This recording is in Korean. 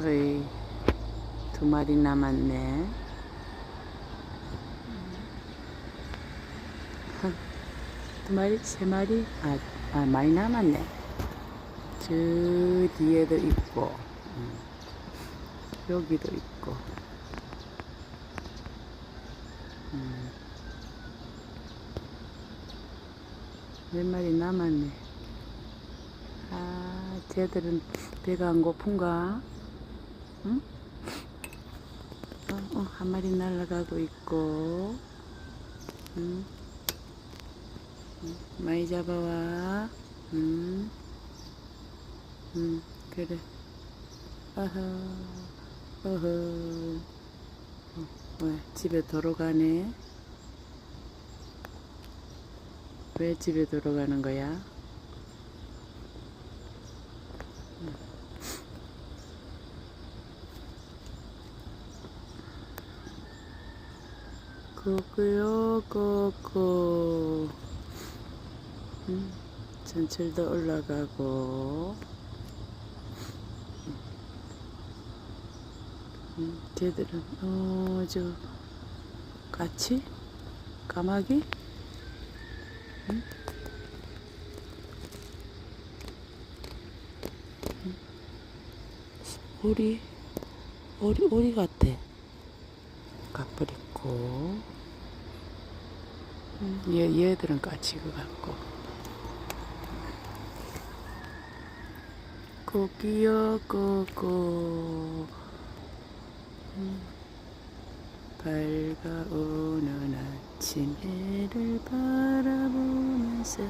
거의 두 마리 남았네. 한, 두 마리, 세 마리? 아, 아, 많이 남았네. 저 뒤에도 있고, 음, 여기도 있고. 음, 몇 마리 남았네. 아, 쟤들은 배가 안 고픈가? 응? 어, 어, 한 마리 날아가고 있고, 응? 응, 많이 잡아와, 응? 응, 그래. 어허, 어허. 어, 왜, 집에 돌아가네? 왜 집에 돌아가는 거야? 고고 음, 전철도 올라가고 음, 쟤들은 어저 까치? 까마귀? 음? 음. 오리 오리 오리 같아 까불 있고. 음, 얘, 얘들은 까치것 같고. 고기요 고고. 음, 밝아오는 아침 해를 바라보면서